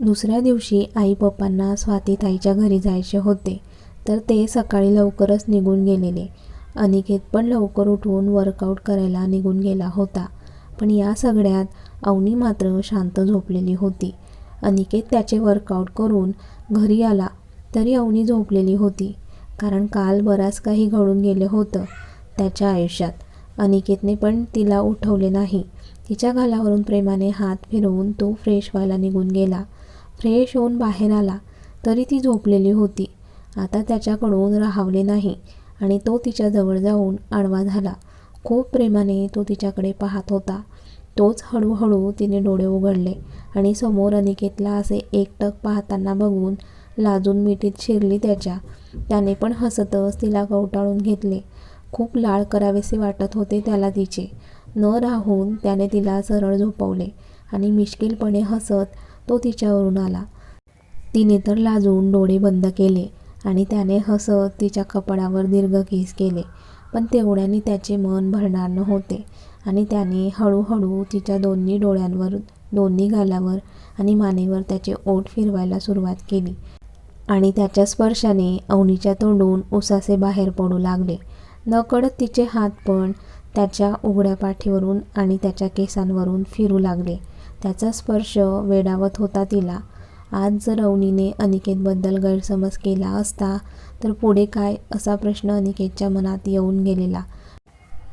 दुसऱ्या दिवशी आई पप्पांना स्वातीताईच्या घरी जायचे होते तर ते सकाळी लवकरच निघून गेलेले. अनिकेत पण लवकर उठून वर्कआउट करायला निघून गेला होता पण या सगळ्यात अवनी मात्र शांत झोपलेली होती. अनिकेत त्याचे वर्कआउट करून घरी आला तरी अवनी झोपलेली होती कारण काल बराच काही घडून गेले होतं त्याच्या आयुष्यात. अनिकेतने पण तिला उठवले नाही. तिच्या गालावरून प्रेमाने हात फिरवून तो फ्रेश व्हायला निघून गेला. फ्रेश होऊन बाहेर आला तरी ती झोपलेली होती. आता त्याच्याकडून राहावले नाही आणि तो तिच्याजवळ जाऊन आडवा झाला. खूप प्रेमाने तो तिच्याकडे पाहत होता. तोच हळूहळू तिने डोळे उघडले आणि समोर अनिकेतला असे एकटक पाहताना बघून लाजून मिठीत शिरली त्याच्या. त्याने पण हसतच तिला कवटाळून घेतले. खूप लाळ करावेसे वाटत होते त्याला तिचे. न राहून त्याने तिला सरळ झोपवले आणि मिश्किलपणे हसत तो तिच्यावरून आला. तिने तर लाजून डोळे बंद केले आणि त्याने हसत तिच्या कपाळावर दीर्घ केस केले. पण तेवढ्याने त्याचे मन भरणार नव्हते आणि त्याने हळूहळू तिच्या दोन्ही डोळ्यांवर दोन्ही गालावर आणि मानेवर त्याचे ओठ फिरवायला सुरुवात केली आणि त्याच्या स्पर्शाने अवनीच्या तोंडून उसासे बाहेर पडू लागले. नकळत तिचे हात पण त्याच्या उघड्या पाठीवरून आणि त्याच्या केसांवरून फिरू लागले. त्याचा स्पर्श वेडावत होता तिला. आज जर अवनीने अनिकेतबद्दल गैरसमज केला असता तर पुढे काय? असा प्रश्न अनिकेतच्या मनात येऊन गेलेला.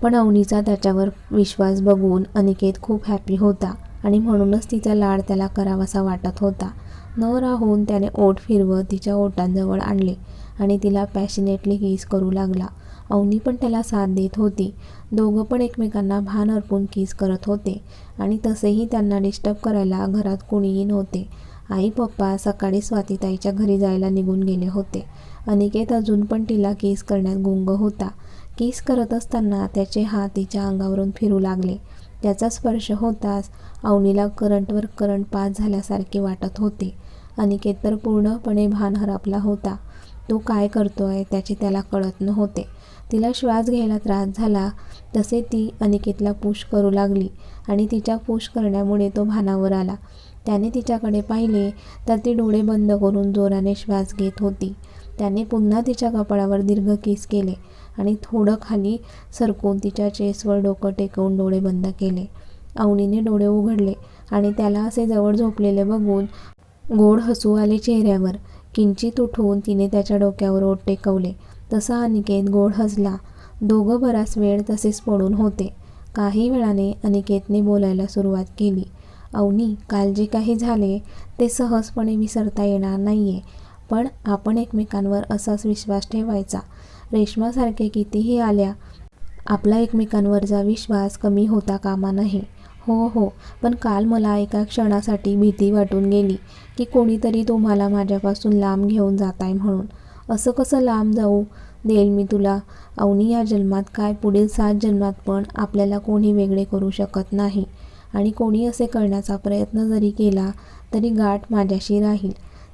पण अवनीचा त्याच्यावर विश्वास बघून अनिकेत खूप हॅपी होता आणि म्हणूनच तिचा लाड त्याला करावासा वाटत होता. न राहून त्याने ओठ फिरवत तिच्या ओटांजवळ आणले आणि तिला पॅशनेटली किस करू लागला. अवनी पण त्याला साथ देत होती. दोघं पण एकमेकांना भान अर्पून किस करत होते आणि तसेही त्यांना डिस्टर्ब करायला घरात कोणीही नव्हते. आई पप्पा सकाळी स्वातीताईच्या घरी जायला निघून गेले होते. अनिकेत अजून पण तिला किस करण्यात गुंग होता. किस करत असताना त्याचे हात तिच्या अंगावरून फिरू लागले. त्याचा स्पर्श होताच अवनीला करंटवर करंट पास झाल्यासारखे वाटत होते. अनिकेत तर पूर्णपणे भान हरपला होता. तो काय करतो आहे त्याचे त्याला कळत नव्हते. तिला श्वास घ्यायला त्रास झाला तसे ती अनिकेतला पुश करू लागली आणि तिच्या पुश करण्यामुळे तो भानावर आला. त्याने तिच्याकडे पाहिले तर ती डोळे बंद करून जोराने श्वास घेत होती. त्याने पुन्हा तिच्या कपाळावर दीर्घ किस केले आणि थोडं खाली सरकून तिच्या चेसवर डोकं टेकवून डोळे बंद केले. अवनीने डोळे उघडले आणि त्याला असे जवळ झोपलेले बघून गोड हसू आले चेहऱ्यावर. किंचित उठून तिने त्याच्या डोक्यावर ओट टेकवले. तसा अनिकेत गोड हसला. दोघं बराच वेळ तसेच पडून होते. काही वेळाने अनिकेतने बोलायला सुरुवात केली. अवनी काल जे काही झाले ते सहजपणे विसरता येणार नाही आहे पण आपण एकमेकांवर असाच विश्वास ठेवायचा. रेशमासारखे कितीही आल्या आपला एकमेकांवरचा विश्वास कमी होता कामा नाही हो हो. पण काल मला एका क्षणासाठी भीती वाटून गेली की कोणीतरी तुम्हाला माझ्यापासून लांब घेऊन जात आहे म्हणून. असं कसं लांब जाऊ? देईल मी तुला. अवनी या जन्मात काय? पुढील सात जन्मात पण आपल्याला कोणी वेगळे करू शकत नाही. आणि कोणी असे करण्याचा प्रयत्न जरी केला तरी गाठ माझ्याशी राहील.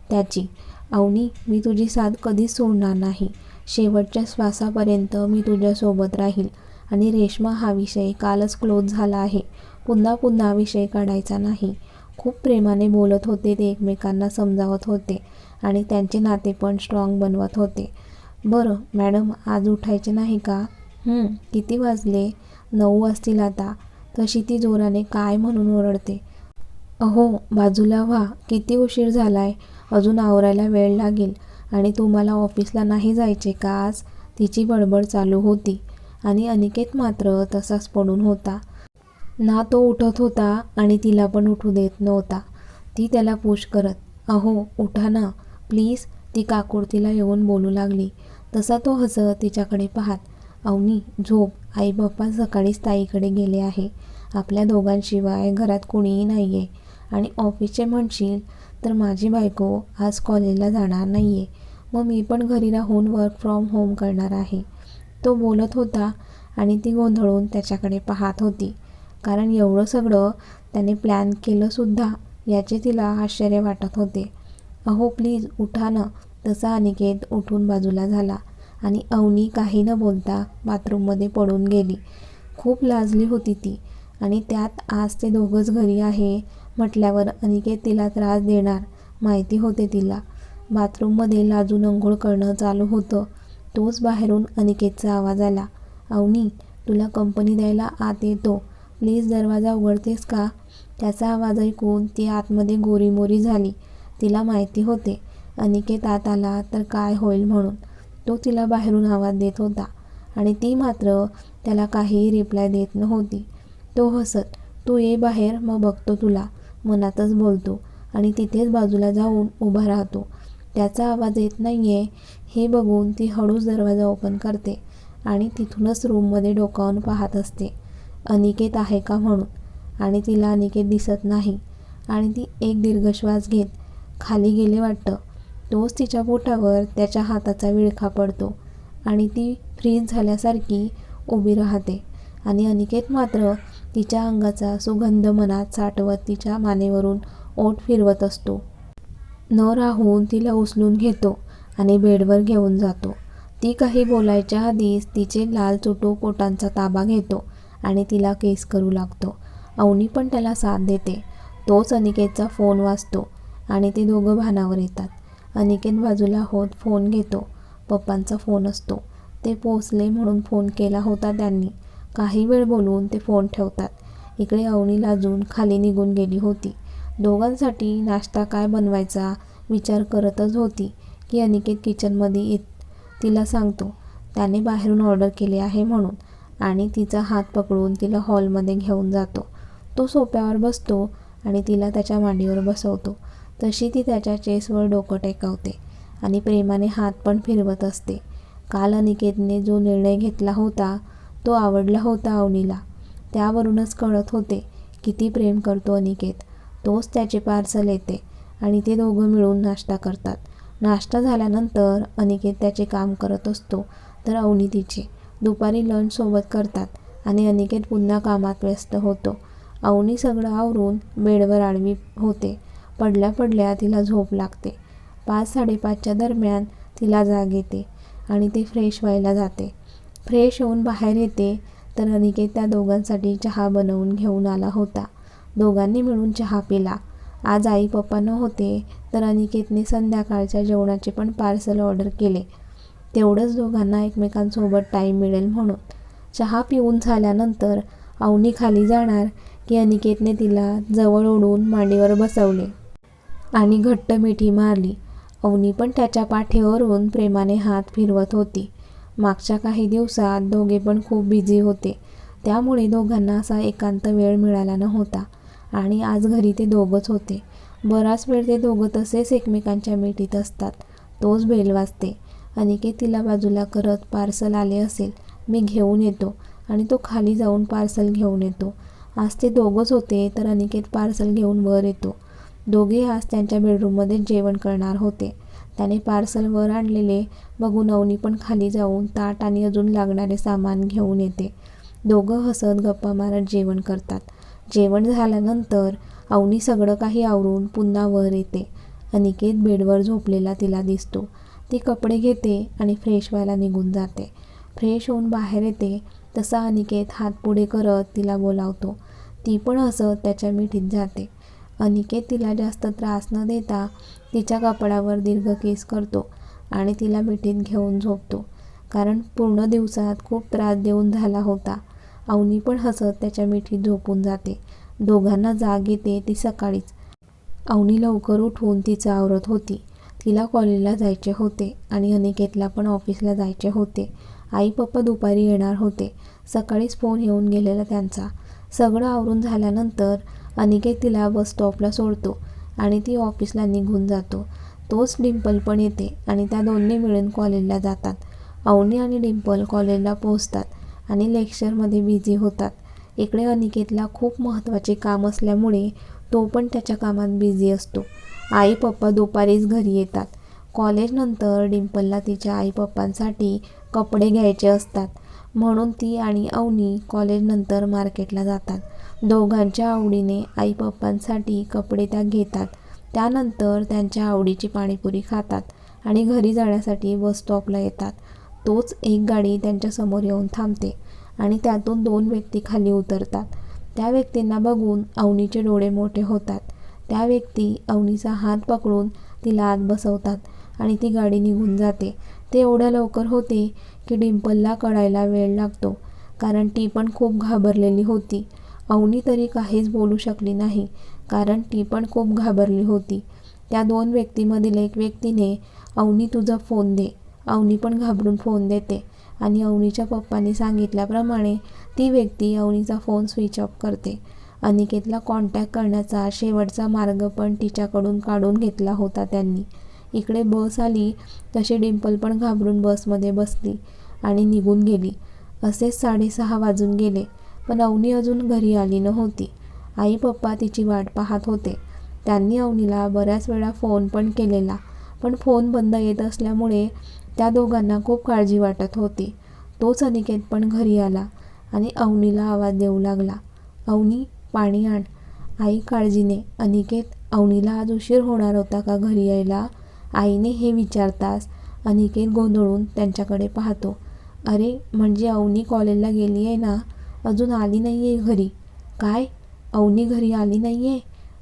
त्याची अवनी मी तुझी साथ कधीच सोडणार नाही. शेवटच्या श्वासापर्यंत मी तुझ्यासोबत राहील. आणि रेश्मा हा विषय कालच क्लोज झाला आहे. पुन्हा पुन्हा विषय काढायचा नाही. खूप प्रेमाने बोलत होते ते एकमेकांना समजावत होते आणि त्यांचे नाते पण स्ट्रॉंग बनवत होते. बरं मॅडम आज उठायचे नाही का? किती वाजले? नऊ वाजतील आता. तशी ती जोराने काय म्हणून ओरडते? अहो बाजूला व्हा किती उशीर झालाय? अजून आवरायला वेळ लागेल आणि तुम्हाला ऑफिसला नाही जायचे का आज? तिची बडबड चालू होती. आणि अनिकेत मात्र तसाच पडून होता. ना तो उठत होता आणि तिला पण उठू देत नव्हता. ती त्याला पुश करत अहो उठा ना. प्लीज ती काकुडतीला येऊन बोलू लागली. तसा तो हसत तिच्याकडे पाहात अवनी झोप. आई बाप्पा सकाळीच ताईकडे गेले आहे. आपल्या दोघांशिवाय घरात कोणीही नाही आहे आणि ऑफिसचे म्हणशील तर माझी बायको आज कॉलेजला जाणार नाही आहे मग मी पण घरी राहून वर्क फ्रॉम होम करणार आहे. तो बोलत होता आणि ती गोंधळून त्याच्याकडे पाहत होती. कारण एवढं सगळं त्याने प्लॅन केलंसुद्धा याचे तिला आश्चर्य वाटत होते. अहो प्लीज उठा ना. तसा अनिकेत उठून बाजूला झाला आणि अवनी काही न बोलता बाथरूममध्ये पडून गेली. खूप लाजली होती ती आणि त्यात आज ते दोघंच घरी आहे म्हटल्यावर अनिकेत तिला त्रास देणार माहिती होते तिला. बाथरूममध्ये लाजून अंघोळ करणं चालू होतं. तोच बाहेरून अनिकेतचा आवाज आला. अवनी तुला कंपनी द्यायला आत येतो. प्लीज दरवाजा उघडतेस का? त्याचा आवाज ऐकून ती आतमध्ये गोरीमोरी झाली. तिला माहिती होते अनिकेत आत आला तर काय होईल म्हणून. तो तिला बाहेरून आवाज देत होता आणि ती मात्र त्याला काहीही रिप्लाय देत नव्हती. तो हसत तू ये बाहेर मग बघतो तुला मनातच बोलतो आणि तिथेच बाजूला जाऊन उभा राहतो. त्याचा आवाज येत नाही आहे हे बघून ती हळूच दरवाजा ओपन करते आणि तिथूनच रूममध्ये डोकावून पाहत असते. अनिकेत आहे का म्हणून? आणि तिला अनिकेत दिसत नाही. आणि ती एक दीर्घ श्वास घेत खाली गेले वाटतं. तोच तिच्या पोटावर त्याच्या हाताचा विळखा पडतो आणि ती फ्रीज झाल्यासारखी उभी राहते. आणि अनिकेत मात्र तिच्या अंगाचा सुगंध मनात साठवत तिच्या मानेवरून ओठ फिरवत असतो. न राहून तिला उचलून घेतो आणि बेडवर घेऊन जातो. ती काही बोलायच्या आधीच तिचे लाल चुटू कोटांचा ताबा घेतो आणि तिला केस करू लागतो. अवनी पण त्याला साथ देते. तोच अनिकेतचा फोन वाचतो आणि ते दोघं भानावर येतात. अनिकेत बाजूला होत फोन घेतो. पप्पांचा फोन असतो. ते पोचले म्हणून फोन केला होता त्यांनी. काही वेळ बोलून ते फोन ठेवतात. इकडे अवनी लाजून खाली निघून गेली होती. दोघांसाठी नाश्ता काय बनवायचा विचार करतच होती. की अनिकेत किचनमध्ये येत तिला सांगतो त्याने बाहेरून ऑर्डर केले आहे म्हणून. आणि तिचा हात पकडून तिला हॉलमध्ये घेऊन जातो. तो सोप्यावर बसतो आणि तिला त्याच्या मांडीवर बसवतो. तशी ती त्याच्या चेसवर डोकं टेकवते आणि प्रेमाने हात पण फिरवत असते. काल अनिकेतने जो निर्णय घेतला होता तो आवडला होता अवनीला त्यावरूनच कळत होते किती प्रेम करतो अनिकेत. तोच त्याचे पार्सल येते आणि ते दोघं मिळून नाश्ता करतात. नाश्ता झाल्यानंतर अनिकेत त्याचे काम करत असतो तर अवनी तिचे. दुपारी लंचसोबत करतात आणि अनिकेत पुन्हा कामात व्यस्त होतो. अवनी सगळं आवरून बेडवर आडवी होते. पडल्या पडल्या तिला झोप लागते. पाच साडेपाचच्या दरम्यान तिला जाग येते आणि ती फ्रेश व्हायला जाते. फ्रेश होऊन बाहेर येते तर अनिकेत त्या दोघांसाठी चहा बनवून घेऊन आला होता. दोघांनी मिळून चहा पिला. आज आई पप्पा नव्हते तर अनिकेतने संध्याकाळच्या जेवणाचे पण पार्सल ऑर्डर केले. तेवढंच दोघांना एकमेकांसोबत टाईम मिळेल म्हणून. चहा पिऊन झाल्यानंतर अवनी खाली जाणार की अनिकेतने तिला जवळ ओढून मांडीवर बसवले आणि घट्ट मिठी मारली. अवनी पण त्याच्या पाठीवरून प्रेमाने हात फिरवत होती. मागच्या काही दिवसात दोघे पण खूप बिझी होते. त्यामुळे दोघांना असा एकांत वेळ मिळाला नव्हता. आणि आज घरी ते दोघंच होते. बराच वेळ ते दोघं तसेच एकमेकांच्या मिठीत असतात. तोच बेल वाजते. अनिकेत तिला बाजूला करत पार्सल आले असेल मी घेऊन येतो आणि तो खाली जाऊन पार्सल घेऊन येतो. आज ते दोघंच होते तर अनिकेत पार्सल घेऊन वर येतो. दोघे आज त्यांच्या बेडरूममध्ये जेवण करणार होते. त्याने पार्सल वर आणलेले बघून अवनी पण खाली जाऊन ताट आणि अजून लागणारे सामान घेऊन येते. दोघं हसत गप्पा मारत जेवण करतात. जेवण झाल्यानंतर अवनी सगळं काही आवरून पुन्हा वर येते. अनिकेत बेडवर झोपलेला तिला दिसतो. ती कपडे घेते आणि फ्रेश व्हायला निघून जाते. फ्रेश होऊन बाहेर येते तसा अनिकेत हात पुढे करत तिला बोलावतो. ती पण हसत त्याच्या मिठीत जाते. अनिकेत तिला जास्त त्रास न देता तिच्या कपडावर दीर्घ केस करतो आणि तिला मिठीत घेऊन झोपतो. कारण पूर्ण दिवसात खूप त्रास देऊन झाला होता. अवनी पण हसत त्याच्या मिठीत झोपून जाते. दोघांना जाग येते ती सकाळीच. अवनी लवकर उठवून तिचं आवरत होती. तिला कॉलेजला जायचे होते आणि अनिकेतला पण ऑफिसला जायचे होते. आई पप्पा दुपारी येणार होते. सकाळीच फोन येऊन गेलेला त्यांचा. सगळं आवरून झाल्यानंतर अनिकेत तिला बस स्टॉपला सोडतो आणि ती ऑफिसला निघून जातो. तोच डिंपल पण येते आणि त्या दोन्ही मिळून कॉलेजला जातात. अवनी आणि डिंपल कॉलेजला पोहोचतात. आणि लेक्चरमध्ये बिझी होतात. इकडे अनिकेतला खूप महत्त्वाचे काम असल्यामुळे तो पण त्याच्या कामात बिझी असतो. आई पप्पा दुपारीच घरी येतात. कॉलेजनंतर डिम्पलला तिच्या आई पप्पांसाठी कपडे घ्यायचे असतात. म्हणून ती आणि अवनी कॉलेजनंतर मार्केटला जातात. दोघांच्या आवडीने आई पप्पांसाठी कपडे त्या घेतात. त्यानंतर त्यांच्या आवडीची पाणीपुरी खातात आणि घरी जाण्यासाठी बस स्टॉपला येतात. तोच एक गाडी त्यांच्यासमोर येऊन थांबते आणि त्यातून दोन व्यक्ती खाली उतरतात. त्या व्यक्तींना बघून अवनीचे डोळे मोठे होतात. त्या व्यक्ती अवनीचा हात पकडून तिला आत बसवतात आणि ती गाडी निघून जाते. ते एवढ्या लवकर होते की डिम्पलला कळायला वेळ लागतो कारण ती पण खूप घाबरलेली होती. अवनी तरी काहीच बोलू शकली नाही कारण ती पण खूप घाबरली होती. त्या दोन व्यक्तीमधील एक व्यक्तीने अवनी तुझा फोन दे. अवनी पण घाबरून फोन देते. आणि अवनीच्या पप्पांनी सांगितल्याप्रमाणे ती व्यक्ती अवनीचा फोन स्विच ऑफ करते. अनिकेतला कॉन्टॅक्ट करण्याचा शेवटचा मार्ग पण तिच्याकडून काढून घेतला होता त्यांनी. इकडे बस आली तशी डिंपल पण घाबरून बसमध्ये बसली आणि निघून गेली. असेच साडेसहा वाजून गेले पण अवनी अजून घरी आली नव्हती. आई पप्पा तिची वाट पाहत होते. त्यांनी अवनीला बऱ्याच वेळा फोन पण केलेला पण फोन बंद येत असल्यामुळे त्या दोघांना खूप काळजी वाटत होती. तोच अनिकेत पण घरी आला आणि अवनीला आवाज देऊ लागला. अवनी पाणी आण. आई काळजीने. अनिकेत अवनीला आज उशीर होणार होता का घरी यायला? आईने हे विचारताच अनिकेत गोंधळून त्यांच्याकडे पाहतो. अरे म्हणजे अवनी कॉलेजला गेली आहे ना? अजून आली नाही आहे घरी. काय? अवनी घरी आली नाही आहे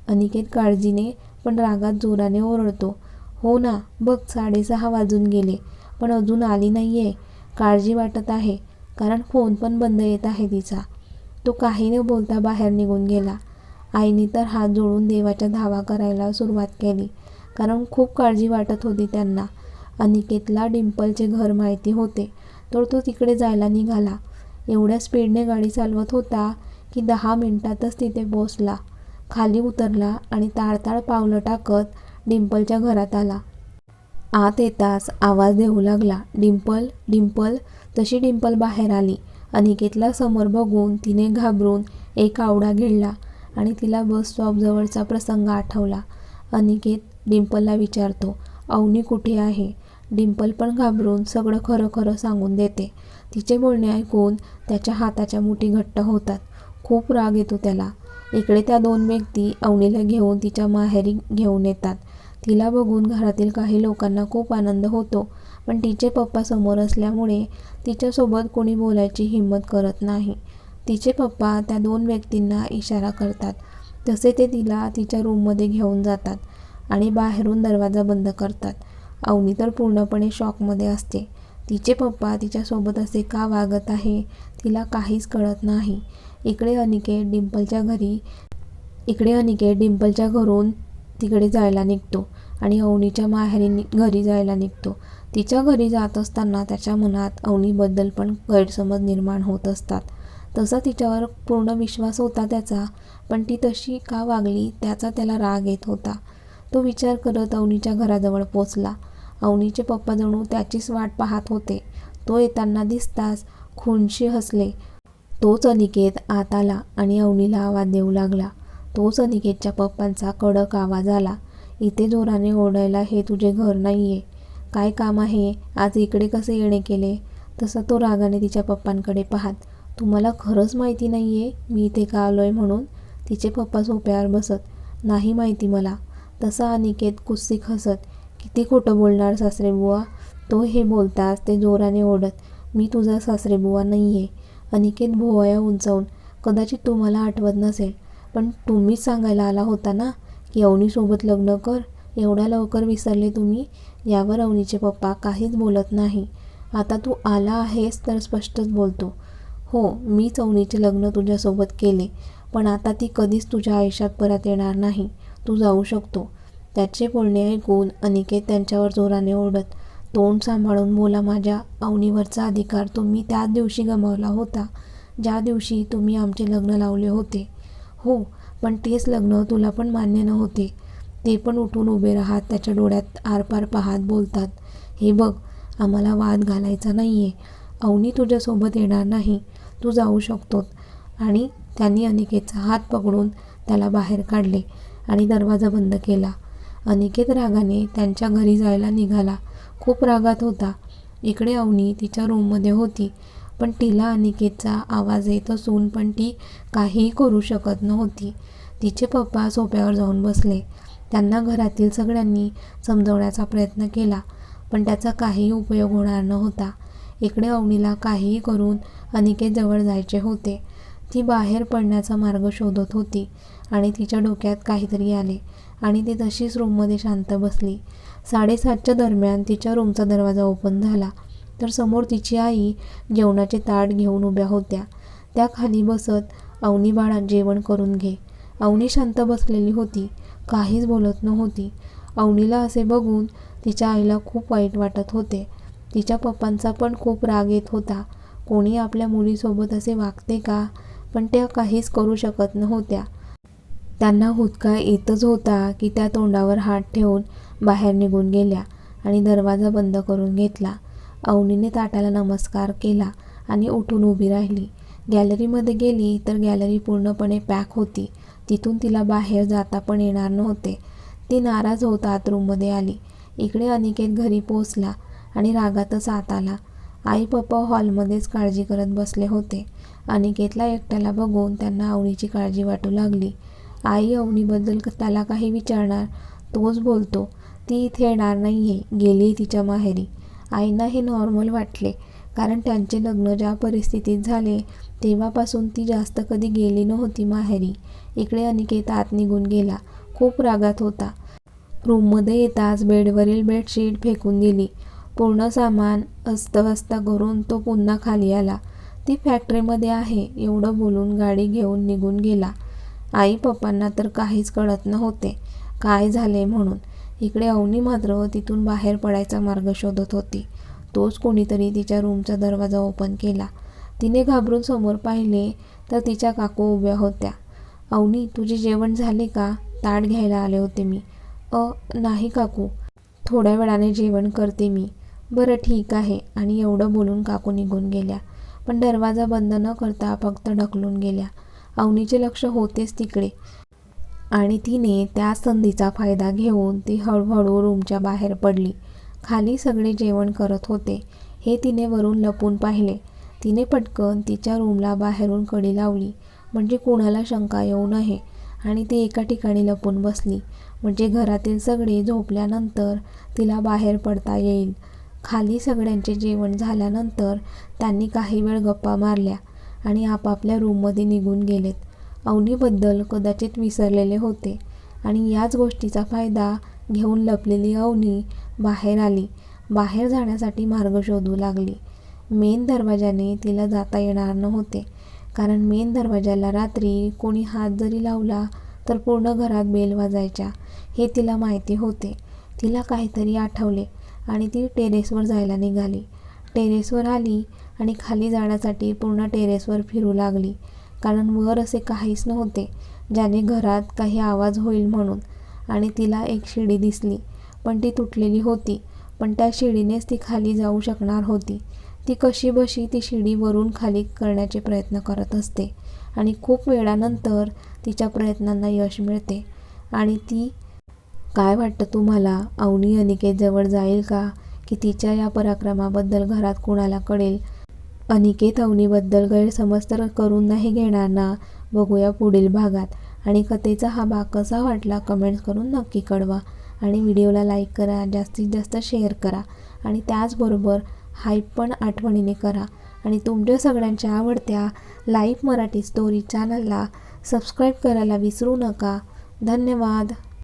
अनिकेत काळजीने पण रागात जोराने ओरडतो. हो ना बघ साडेसहा वाजून गेले. पण अजून आली नाही आहे काळजी वाटत आहे. कारण फोन पण बंद येत आहे तिचा. तो काही न बोलता बाहेर निघून गेला. आईने तर हात जोडून देवाच्या धावा करायला सुरुवात केली. कारण खूप काळजी वाटत होती त्यांना. अनिकेतला डिंपलचे घर माहिती होते. तर तो तिकडे जायला निघाला. एवढ्या स्पीडने गाडी चालवत होता की दहा मिनिटातच तिथे पोचला खाली उतरला आणि ताळताळ पावलं टाकत डिंपलच्या घरात आला. आत येताच आवाज देऊ लागला डिंपल डिंपल. तशी डिंपल बाहेर आली अनिकेतला समोर बघून तिने घाबरून एक आवडा गिळला आणि तिला बस स्टॉपजवळचा प्रसंग आठवला. अनिकेत डिंपलला विचारतो अवनी कुठे आहे? डिंपल पण घाबरून सगळं खरं खरं सांगून देते. तिचे बोलणे ऐकून त्याच्या हाताच्या मुठी घट्ट होतात. खूप राग येतो त्याला. इकडे त्या दोन व्यक्ती अवनीला घेऊन तिच्या माहेरी घेऊन येतात. तिला बघून घरातील काही लोकांना खूप आनंद होतो. पण तिचे पप्पा समोर असल्यामुळे तिच्यासोबत कोणी बोलायची हिंमत करत नाही. तिचे पप्पा त्या दोन व्यक्तींना इशारा करतात. तसे ते तिला तिच्या रूममध्ये घेऊन जातात आणि बाहेरून दरवाजा बंद करतात. अवनी तर पूर्णपणे शॉकमध्ये असते. तिचे पप्पा तिच्यासोबत असे का वागत आहे तिला काहीच कळत नाही. इकडे अनिकेत डिंपलच्या घरी इकडे अनिकेत डिंपलच्या घरून तिकडे जायला निघतो. आणि अवनीच्या माहेरी नि घरी जायला निघतो. तिच्या घरी जात असताना त्याच्या मनात अवनीबद्दल पण गैरसमज निर्माण होत असतात. तसा तिच्यावर पूर्ण विश्वास होता त्याचा पण ती तशी का वागली त्याचा त्याला राग येत होता. तो विचार करत अवनीच्या घराजवळ पोचला. अवनीचे पप्पा जणू त्याचीच वाट पाहत होते. तो येताना दिसताच खुनशी हसले. तोच अनिकेत आत आला आणि अवनीला आवाज देऊ लागला. तोच अनिकेतच्या पप्पांचा कडक आवाज आला. इथे जोराने ओढायला हे तुझे घर नाही आहे काय काम आहे? आज इकडे कसे येणे केले? तसं तो रागाने तिच्या पप्पांकडे पाहत तुम्हाला खरंच माहिती नाही आहे मी इथे का आलो आहे म्हणून? तिचे पप्पा सोप्यावर बसत नाही माहिती मला. तसा अनिकेत कुस्सी हसत किती खोटं बोलणार सासरेबुवा तो हे बोलताच ते जोराने ओढत मी तुझा सासरेबुवा नाही आहे अनिकेत भोवया उंचावून कदाचित तुम्हाला आठवत नसेल पण तुम्हीच सांगायला आला होता ना? यवनीसोबत लग्न कर. एवढ्या लवकर विसरले तुम्ही यावर अवनीचे पप्पा काहीच बोलत नाही. आता तू आला आहेस तर स्पष्टच बोलतो. हो मीच अवनीचे लग्न तुझ्यासोबत केले पण आता ती कधीच तुझ्या आयुष्यात परत येणार नाही. तू जाऊ शकतो. त्याचे बोलणे ऐकून अनिकेत त्यांच्यावर जोराने ओढत तोंड सांभाळून बोला माझ्या. अवनीवरचा अधिकार तुम्ही त्याच दिवशी गमावला होता. ज्या दिवशी तुम्ही आमचे लग्न लावले होते. हो पण तेच लग्न तुला पण मान्य नव्हते. ते पण उठून उभे राहत त्याच्या डोळ्यात आरपार पाहत बोलतात हे बघ आम्हाला वाद घालायचा नाही आहे अवनी तुझ्यासोबत येणार नाही. तू जाऊ शकतोस. आणि त्यांनी अनिकेतचा हात पकडून त्याला बाहेर काढले आणि दरवाजा बंद केला. अनिकेत रागाने त्यांच्या घरी जायला निघाला. खूप रागात होता. इकडे अवनी तिच्या रूममध्ये होती. पण तिला अनिकेतचा आवाज येत असून पण ती काहीही करू शकत नव्हती. तिचे पप्पा सोप्यावर जाऊन बसले. त्यांना घरातील सगळ्यांनी समजवण्याचा प्रयत्न केला पण त्याचा काहीही उपयोग होणार नव्हता. इकडे अवनीला काहीही करून अनिकेत जवळ जायचे होते. ती बाहेर पडण्याचा मार्ग शोधत होती आणि तिच्या डोक्यात काहीतरी आले आणि ती तशीच रूममध्ये शांत बसली. साडेसातच्या दरम्यान तिच्या रूमचा दरवाजा ओपन झाला. तर समोर तिची आई जेवणाचे ताट घेऊन उभ्या होत्या. त्या खाली बसत अवनी बाळा जेवण करून घे. अवनी शांत बसलेली होती. काहीच बोलत नव्हती. अवनीला असे बघून तिच्या आईला खूप वाईट वाटत होते. तिच्या पप्पांचा पण खूप राग येत होता. कोणी आपल्या मुलीसोबत असे वागते का? पण त्या काहीच करू शकत नव्हत्या. त्यांना हुदका येतच होता की त्या तोंडावर हात ठेवून बाहेर निघून गेल्या आणि दरवाजा बंद करून घेतला. अवनीने ताटाला नमस्कार केला आणि उठून उभी राहिली. गॅलरीमध्ये गेली तर गॅलरी पूर्णपणे पॅक होती. तिथून तिला बाहेर जाता पण येणार नव्हते. ती नाराज होत आत रूममध्ये आली. इकडे अनिकेत घरी पोचला आणि रागातच आत आला. आई पप्पा हॉलमध्येच काळजी करत बसले होते. अनिकेतला एकट्याला बघून त्यांना अवनीची काळजी वाटू लागली. आई अवनीबद्दल त्याला काही विचारणार तोच बोलतो. ती इथे येणार नाही आहे गेली तिच्या माहेरी. आईना हे नॉर्मल वाटले. कारण त्यांचे लग्न ज्या परिस्थितीत झाले तेव्हापासून ती जास्त कधी गेली नव्हती माहेरी. इकडे अनिकेत आत निघून गेला. खूप रागात होता. रूममध्ये येताच बेडवरील बेडशीट फेकून दिली. पूर्ण सामान अस्तव्यस्त करून तो पुन्हा खाली आला. ती फॅक्टरीमध्ये आहे एवढं बोलून गाडी घेऊन निघून गेला. आई पप्पांना तर काहीच कळत नव्हते. काय झाले म्हणून? इकडे अवनी मात्र तिथून बाहेर पडायचा मार्ग शोधत होती. तोच कोणीतरी तिच्या रूमचा दरवाजा ओपन केला. तिने घाबरून समोर पाहिले तर तिच्या काकू उभ्या होत्या. अवनी तुझे जेवण झाले का? ताट घ्यायला आले होते मी. अ नाही काकू. थोड्या वेळाने जेवण करते मी. बरं ठीक आहे. आणि एवढं बोलून काकू निघून गेल्या. पण दरवाजा बंद न करता फक्त ढकलून गेल्या. अवनीचे लक्ष होतेच तिकडे. आणि तिने त्या संधीचा फायदा घेऊन ती हळूहळू रूमच्या बाहेर पडली. खाली सगळे जेवण करत होते. हे तिने वरून लपून पाहिले. तिने पटकन तिच्या रूमला बाहेरून कडी लावली. म्हणजे कुणाला शंका येऊ नये. आणि ती एका ठिकाणी लपून बसली. म्हणजे घरातील सगळे झोपल्यानंतर तिला बाहेर पडता येईल. खाली सगळ्यांचे जेवण झाल्यानंतर त्यांनी काही वेळ गप्पा मारल्या आणि आपापल्या रूममध्ये निघून गेलेत. अवनीबद्दल कदाचित विसरलेले होते आणि याच गोष्टीचा फायदा घेऊन लपलेली अवनी बाहेर आली. बाहेर जाण्यासाठी मार्ग शोधू लागली. मेन दरवाजाने तिला जाता येणार नव्हते. कारण मेन दरवाजाला रात्री कोणी हात जरी लावला तर पूर्ण घरात बेल वाजायच्या हे तिला माहिती होते. तिला काहीतरी आठवले आणि ती टेरेसवर जायला निघाली. टेरेसवर आली आणि खाली जाण्यासाठी पूर्ण टेरेसवर फिरू लागली. कारण वर असे काहीच नव्हते ज्याने घरात काही आवाज होईल म्हणून. आणि तिला एक शिडी दिसली पण ती तुटलेली होती पण त्या शिडीनेच ती खाली जाऊ शकणार होती. ती कशी बशी ती शिडी वरून खाली करण्याचे प्रयत्न करत असते आणि खूप वेळानंतर तिच्या प्रयत्नांना यश मिळते. आणि ती काय वाटतं तुम्हाला? अवनी अनिकेत जवळ जाईल का? की तिच्या या पराक्रमाबद्दल घरात कुणाला कळेल? अनिकेत अवनीबद्दल गैरसमज तर करून नाही घेणार ना? बघूया पुढील भागात. आणि कथेचा हा भाग कसा वाटला कमेंट्स करून नक्की कळवा. आणि व्हिडिओला लाईक करा जास्तीत जास्त शेअर करा. आणि त्याचबरोबर हाईप पण आठवणीने करा. आणि तुमच्या सगळ्यांच्या आवडत्या लाईव्ह मराठी स्टोरी चॅनलला सबस्क्राईब करायला विसरू नका. धन्यवाद.